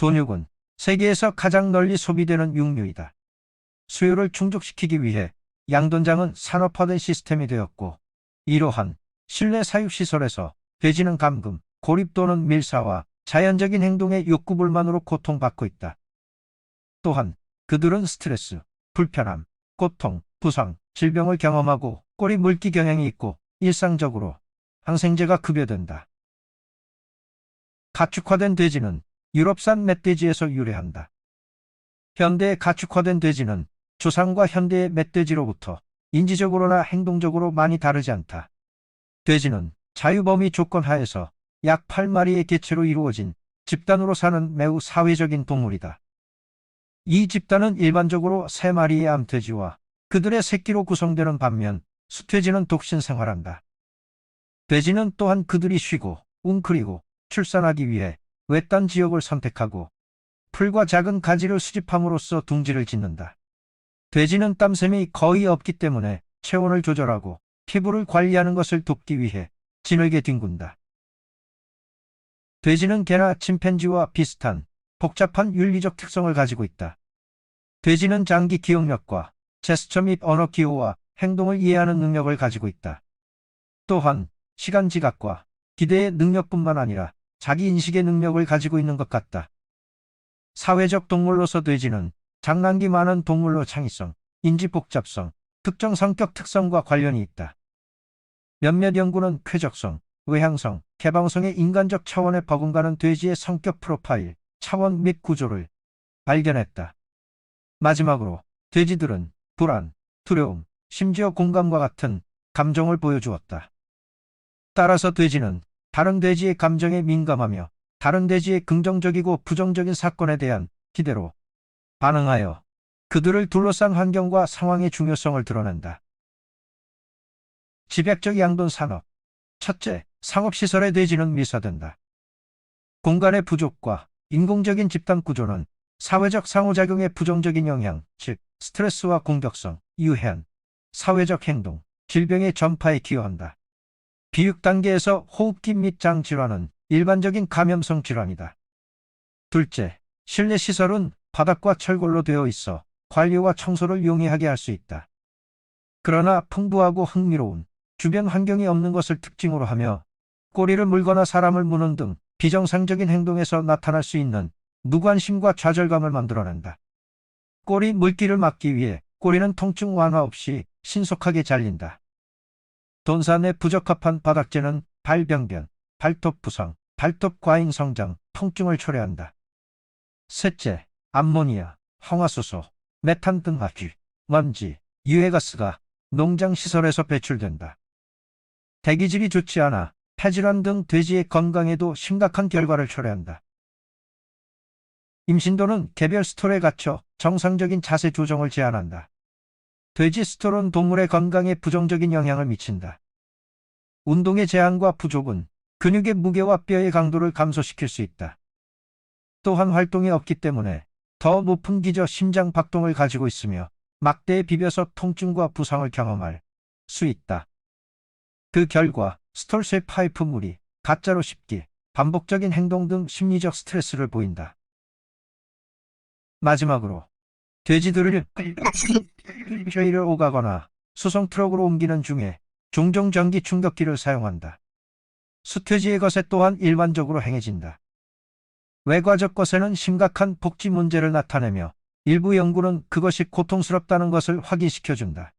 돈육은 세계에서 가장 널리 소비되는 육류이다. 수요를 충족시키기 위해 양돈장은 산업화된 시스템이 되었고 이러한 실내 사육시설에서 돼지는 감금, 고립 또는 밀사와 자연적인 행동의 욕구불만으로 고통받고 있다. 또한 그들은 스트레스, 불편함, 고통, 부상, 질병을 경험하고 꼬리 물기 경향이 있고 일상적으로 항생제가 급여된다. 가축화된 돼지는 유럽산 멧돼지에서 유래한다. 현대의 가축화된 돼지는 조상과 현대의 멧돼지로부터 인지적으로나 행동적으로 많이 다르지 않다. 돼지는 자유범위 조건 하에서 약 8마리의 개체로 이루어진 집단으로 사는 매우 사회적인 동물이다. 이 집단은 일반적으로 3마리의 암돼지와 그들의 새끼로 구성되는 반면 수돼지는 독신 생활한다. 돼지는 또한 그들이 쉬고 웅크리고 출산하기 위해 외딴 지역을 선택하고 풀과 작은 가지를 수집함으로써 둥지를 짓는다. 돼지는 땀샘이 거의 없기 때문에 체온을 조절하고 피부를 관리하는 것을 돕기 위해 진흙에 뒹군다. 돼지는 개나 침팬지와 비슷한 복잡한 윤리적 특성을 가지고 있다. 돼지는 장기 기억력과 제스처 및 언어 기호와 행동을 이해하는 능력을 가지고 있다. 또한 시간 지각과 기대의 능력뿐만 아니라 자기 인식의 능력을 가지고 있는 것 같다. 사회적 동물로서 돼지는 장난기 많은 동물로 창의성, 인지 복잡성, 특정 성격 특성과 관련이 있다. 몇몇 연구는 쾌적성, 외향성, 개방성의 인간적 차원에 버금가는 돼지의 성격 프로파일, 차원 및 구조를 발견했다. 마지막으로 돼지들은 불안, 두려움, 심지어 공감과 같은 감정을 보여주었다. 따라서 돼지는 다른 돼지의 감정에 민감하며 다른 돼지의 긍정적이고 부정적인 사건에 대한 기대로 반응하여 그들을 둘러싼 환경과 상황의 중요성을 드러낸다. 집약적 양돈 산업. 첫째, 상업시설의 돼지는 미사된다. 공간의 부족과 인공적인 집단 구조는 사회적 상호작용의 부정적인 영향, 즉 스트레스와 공격성, 유해한, 사회적 행동, 질병의 전파에 기여한다. 비육 단계에서 호흡기 및 장 질환은 일반적인 감염성 질환이다. 둘째, 실내 시설은 바닥과 철골로 되어 있어 관리와 청소를 용이하게 할 수 있다. 그러나 풍부하고 흥미로운 주변 환경이 없는 것을 특징으로 하며 꼬리를 물거나 사람을 무는 등 비정상적인 행동에서 나타날 수 있는 무관심과 좌절감을 만들어낸다. 꼬리 물기를 막기 위해 꼬리는 통증 완화 없이 신속하게 잘린다. 내 부적합한 바닥재는 발병변, 발톱 부상, 발톱 과잉 성장, 통증을 초래한다. 셋째, 암모니아, 황화수소, 메탄 등 화기, 먼지, 유해가스가 농장 시설에서 배출된다. 대기질이 좋지 않아 폐질환 등 돼지의 건강에도 심각한 결과를 초래한다. 임신도는 개별 스톨에 갇혀 정상적인 자세 조정을 제한한다. 돼지 스톨은 동물의 건강에 부정적인 영향을 미친다. 운동의 제한과 부족은 근육의 무게와 뼈의 강도를 감소시킬 수 있다. 또한 활동이 없기 때문에 더 높은 기저 심장 박동을 가지고 있으며 막대에 비벼서 통증과 부상을 경험할 수 있다. 그 결과 스톨쇠 파이프 물이 가짜로 씹기, 반복적인 행동 등 심리적 스트레스를 보인다. 마지막으로 돼지들을 쉐이를 오가거나 수송 트럭으로 옮기는 중에 종종 전기 충격기를 사용한다. 수퇴지의 것에 또한 일반적으로 행해진다. 외과적 것에는 심각한 복지 문제를 나타내며 일부 연구는 그것이 고통스럽다는 것을 확인시켜준다.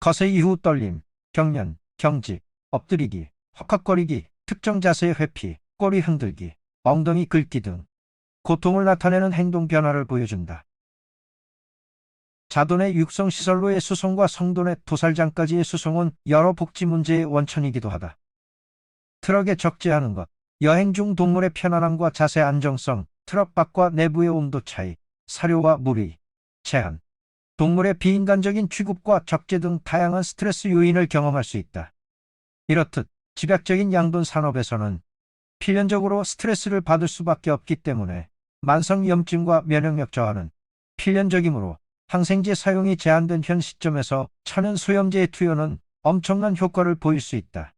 거세 이후 떨림, 경련, 경직, 엎드리기, 헉헉거리기, 특정 자세의 회피, 꼬리 흔들기, 엉덩이 긁기 등 고통을 나타내는 행동 변화를 보여준다. 자돈의 육성시설로의 수송과 성돈의 도살장까지의 수송은 여러 복지 문제의 원천이기도 하다. 트럭에 적재하는 것, 여행 중 동물의 편안함과 자세 안정성, 트럭 밖과 내부의 온도 차이, 사료와 무리, 제한, 동물의 비인간적인 취급과 적재 등 다양한 스트레스 요인을 경험할 수 있다. 이렇듯 집약적인 양돈 산업에서는 필연적으로 스트레스를 받을 수밖에 없기 때문에 만성염증과 면역력 저하는 필연적이므로 항생제 사용이 제한된 현 시점에서 천연 소염제의 투여는 엄청난 효과를 보일 수 있다.